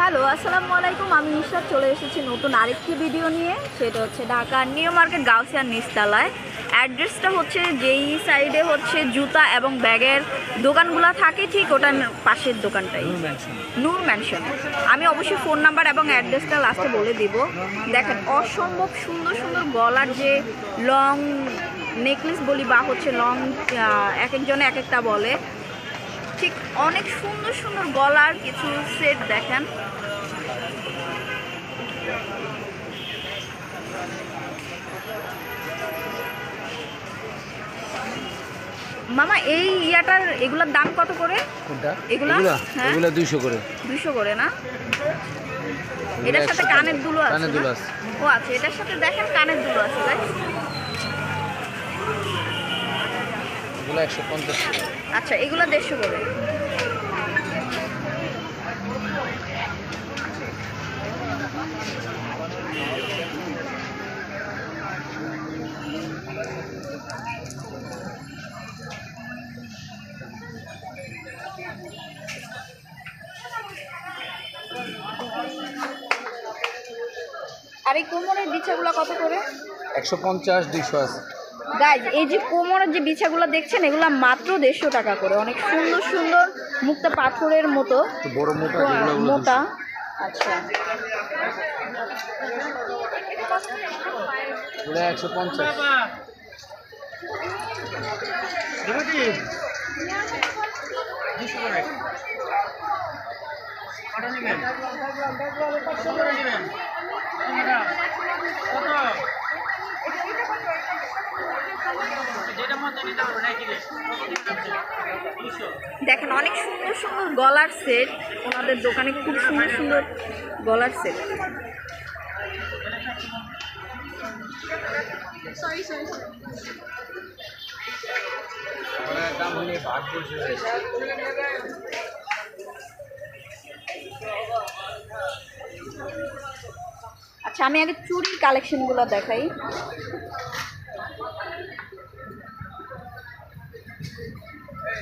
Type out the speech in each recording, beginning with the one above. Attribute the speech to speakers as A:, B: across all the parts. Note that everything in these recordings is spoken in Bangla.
A: হ্যালো আসসালামু আলাইকুম। আমি নিশাদ চলে এসেছি নতুন আরেকটি ভিডিও নিয়ে। সেটা হচ্ছে ঢাকা নিউ মার্কেট গাউসিয়ার নিচতলায়। অ্যাড্রেসটা হচ্ছে যেই সাইডে হচ্ছে জুতা এবং ব্যাগের দোকানগুলো থাকে ঠিক ওটার পাশের দোকানটাই। নূর ম্যানশন। আমি অবশ্যই ফোন নাম্বার এবং অ্যাড্রেসটা লাস্টে বলে দিব। দেখেন অসম্ভব সুন্দর সুন্দর গলার যে লং নেকলেস বলি বা হচ্ছে লং এক একজনে এক একটা বলে। ঠিক অনেক সুন্দর সুন্দর গলার কিছু সেট দেখেন। মামা এই ইয়াটার এগুলোর দাম কত করে?
B: কোনটা?
A: এগুলা?
B: এগুলা?
A: হ্যাঁ।
B: দুইশো করে।
A: দুশো করে না? এটার সাথে কানের দুলো আছে
B: কানের দুলো আছে।
A: ও আচ্ছা এটার সাথে দেখেন কানের দুলো আছে তাই
B: এগুলো একশো পঞ্চাশ
A: আচ্ছা এগুলো দেড়শো করে। আর এই কোমরের বিছাগুলো কত করে?
B: একশো পঞ্চাশ দুইশো আছে।
A: গাইজ এই যে কোমরের যে বিছাগুলো দেখছেন এগুলো মাত্র দেড়শো টাকা করে। অনেক সুন্দর সুন্দর মুক্তা পাথরের মতো।
B: মোটা ওগুলো
A: মোটা। আচ্ছা।
B: একশো পঞ্চাশ।
A: দেখেন, অনেক সুন্দর সুন্দর গলার সেট ওনাদের দোকানে খুব সুন্দর সুন্দর গলার সেট আচ্ছা আমি আগে চুরির কালেকশনগুলো দেখাই।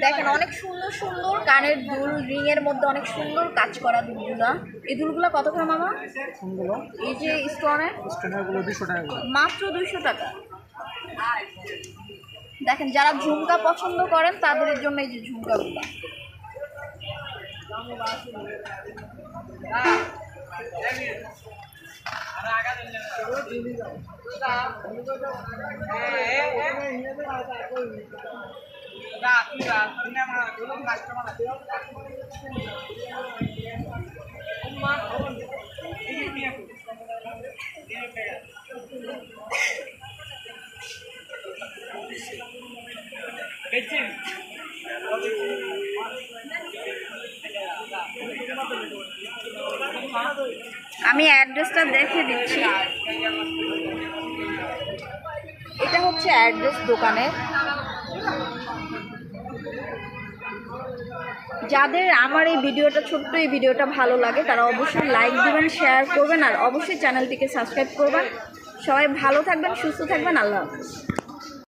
A: দেখেন অনেক সুন্দর সুন্দর কানের দুল রিং এর মধ্যে অনেক সুন্দর কাজ করা দুলগুলা। এই দুলগুলা কত করে মামা এই যে স্টোনের
B: স্টেনারগুলো দুশো টাকা
A: মাত্র দুইশো টাকা। দেখেন যারা ঝুমকা পছন্দ করেন তাদের জন্য এই যে ঝুমকাগুলো। আমি অ্যাড্রেসটা দেখে দিচ্ছি। এটা হচ্ছে অ্যাড্রেস দোকানের যাদের আমার এই ভিডিওটা, ছোট্ট এই ভিডিওটা ভালো লাগে, তারা অবশ্যই লাইক দেবেন শেয়ার করবেন, আর অবশ্যই চ্যানেলটিকে সাবস্ক্রাইব করবেন। সবাই ভালো থাকবেন, সুস্থ থাকবেন, আল্লাহ হাফিজ।